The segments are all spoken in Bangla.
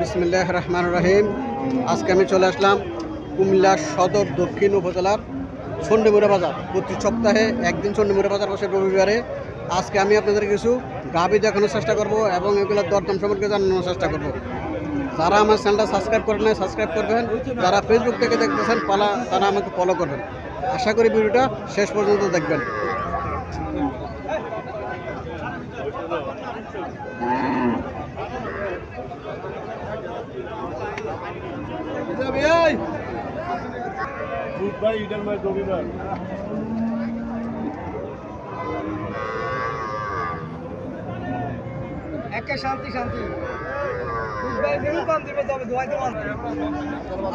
বিসমিল্লাহ রহমান রহিম। আজকে আমি চলে আসলাম কুমিল্লা সদর দক্ষিণ উপজেলার চণ্ডীমুড়া বাজার। প্রতি সপ্তাহে একদিন চণ্ডীমুড়া বাজার বসে রবিবারে। আজকে আমি আপনাদের কিছু গাবি দেখানোর চেষ্টা করব এবং এগুলোর দরদাম সম্পর্কে জানানোর চেষ্টা করব। যারা আমার চ্যানেলটা সাবস্ক্রাইব করেন নাই, সাবস্ক্রাইব করবেন। যারা ফেসবুক থেকে দেখতেছেন, পালা, তারা আমাকে ফলো করবেন। আশা করি ভিডিওটা শেষ পর্যন্ত দেখবেন। বুধবার ঈদের মাস রবিবার একে শান্তি শান্তি।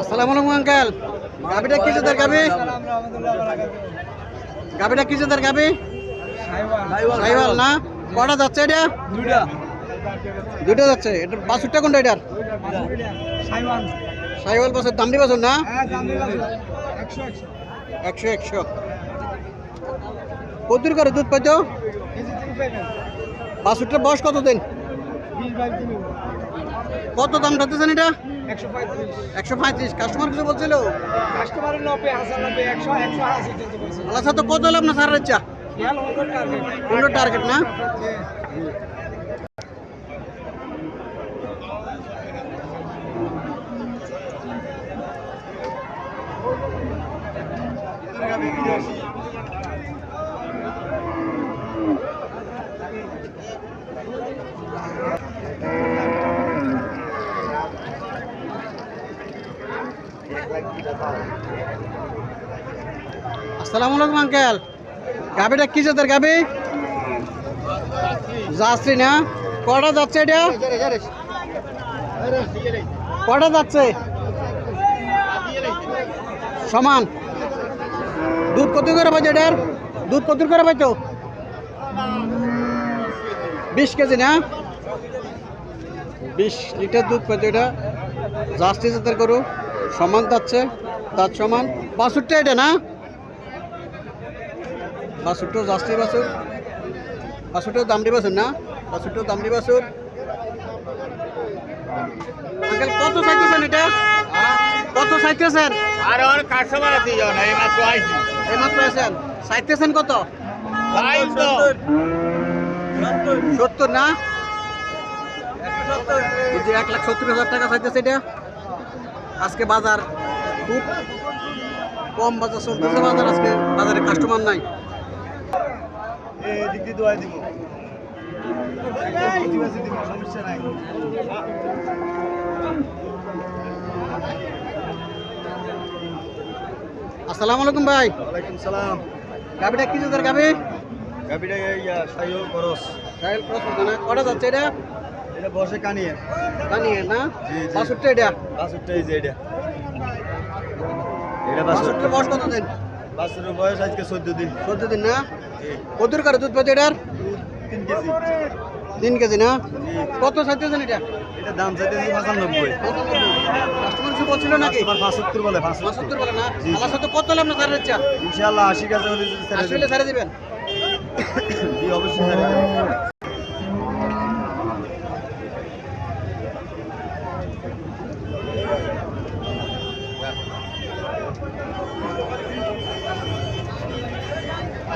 আসসালামু আলাইকুম আঙ্কেল। গাবিটা কি জাতের গাবি গাবিটা কি জাতের গাবি সাইওয়াল। না? কটা যাচ্ছে এটা? দুইটা। যাচ্ছে। এটা বাছুরটা কোনটা এটার? সাইওয়াল বাছুর দামড়ি বাছুর না। হ্যাঁ একশো একশো। একশো করে দুধ পাইতো বাছুরটার বয়স কত দিন? কত দাম রাখতেছেন এটা? একশো পঁয়ত্রিশ। কাস্টমার কিছু বলছিল? আল্লাহ সাথে কত হলো আপনার সারের টার্গেট পনেরো টার্গেট না? আসসালামু আলাইকুম, আঙ্কেল। গাবিটা কি জাতের গাবি যাচ্ছি না? কটা যাচ্ছে এটা? কটা যাচ্ছে? সমান। দুধ কত করে পাইছো এটার? দুধ কত করে পাইছো? বিশ কেজি না? বিশ লিটার দুধ পাইছো এটা। জাতের গরু। সমান যাচ্ছে তার সমান। বাছুরটা এটা না? বাছুরটাও জাস্তি বাছুর বাছুরটাও দামড়ি বাছুর না? বাছুরটাও দামড়ি বাছুর আঙ্কেল কত চাইতেছেন এটা? কত চাইতেছেন? আর আর কাস্টমার আছে না এই মাত্র আইছি। এই মাত্র আছেন? চাইতেছেন কত? সত্তর। না? এক লাখ সত্তর হাজার টাকা চাইতেছে এটা? আজকে বাজার খুব কম বাজার চলতেছে বাজার আজকে। বাজারে কাস্টমার নাই। আসসালামু আলাইকুম ভাই। ওয়ালাইকুম সালাম। গাবিটা কি জাতের গাবি? গাবিটা ইয়া করস সাহেল প্রশ্ন না কটা যাচ্ছে এটা? এটা বসে কানিয়ে। জানিয়ে না। বাষট্টি এটা? বাসুরটা এই যে এটা। এটা বাষট্টির বয়স কত দিন বাসুরের বয়স আজকে চোদ্দ দিন। চোদ্দ দিন না? কতর করে দুধ পাচ্ছে এটার? তিন কেজি। তিন কেজি না? কত চাইতেছেন এটা? এটা দাম চাইতেছি পঁচানব্বই। কাস্টমার কিছু বলছিল নাকি? কাস্টমার পাঁচাত্তর বলে পাঁচাত্তর পঁচাত্তর বলে না। সাথে কত হলে আপনার ইচ্ছা? ইনশাআল্লাহ আশি কাছে ছেড়ে। দিবেন। জি অবশ্যই ছেড়ে দেবেন। দাঁড়া, ধরেন, দাঁড়া। এটা, এটা, রাতি হয় না।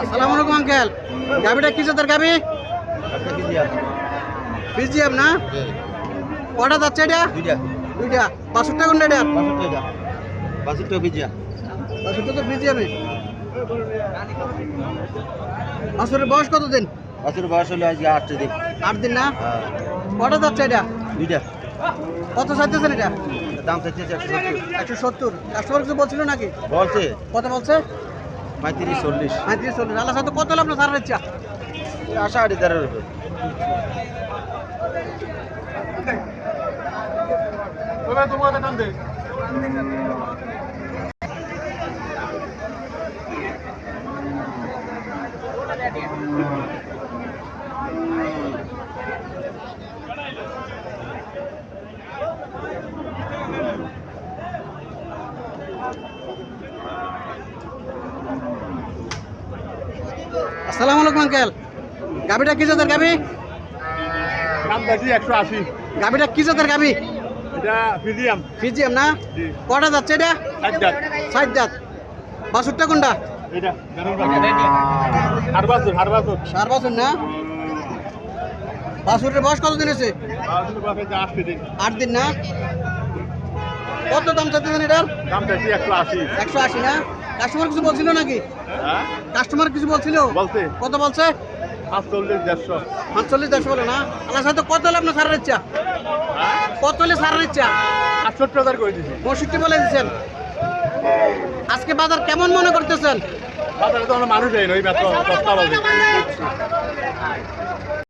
আসসালামু আলাইকুম আঙ্কেল। গাবিটা কি জাতের গাবি? বিজিএম না? কটা যাচ্ছে এটা? দুইটা। দুইটা। বাষট্টি কোনটা এটা বাষট্টি বাষট্টি ভিজিয়া বাষট্টি তো বিজিএমে বাছুরের বয়স কত দিন বাছুর বয়স হলে আজকে আটটা দিন। আট দিন না? হ্যাঁ। কটা যাচ্ছে এটা? দুইটা। কত চাইতেছেন এটা? দাম চাইছে একশো সত্তর। একশো সত্তর। কাস্টমার কিছু বলছিল নাকি? বলছে। কত বলছে? পঁয়ত্রিশ চল্লিশ। পঁয়ত্রিশ চল্লিশ। আল্লাহ সাথে কত হলো আপনার সারার ইচ্ছা আশা আড়ি দেড়ের উপর। আসসালামু আলাইকুম আঙ্কেল। গাবিটা কি জাতের গাবি দাম চাইছি একশো আশি। গাবিটা কি জাতের গাবি এটা ফিজিয়াম। ফিজিএম না? জি। কটা যাচ্ছে এটা ষাট জাত। ষাট জাত। বাসুরটা কোনটা? এটা হার বছর হার বছর। চার বছর না? বাসুরের বয়স কত দিন দিন। আট দিন না? কত দাম চাচ্ছেন এটার? দাম চাইছি একশো আশি? একশো আশি না? কাস্টমার কিছু বলছিল নাকি? হ্যাঁ? কাস্টমার কিছু বলছিল? বলছে। কত বলছে? পাঁচচল্লিশ দেড়শো। পাঁচচল্লিশ দেড়শো বলে না? আল্লাহ সাথে কত হলে আপনার সারার ইচ্ছা? হ্যাঁ? কত হলে সারার ইচ্ছা? আটষট্টি হাজার করে দিছি পঁয়ষট্টি বলে দিচ্ছেন আজকে বাজার কেমন মনে করতেছেন? বাজারে তো আমরা মানুষ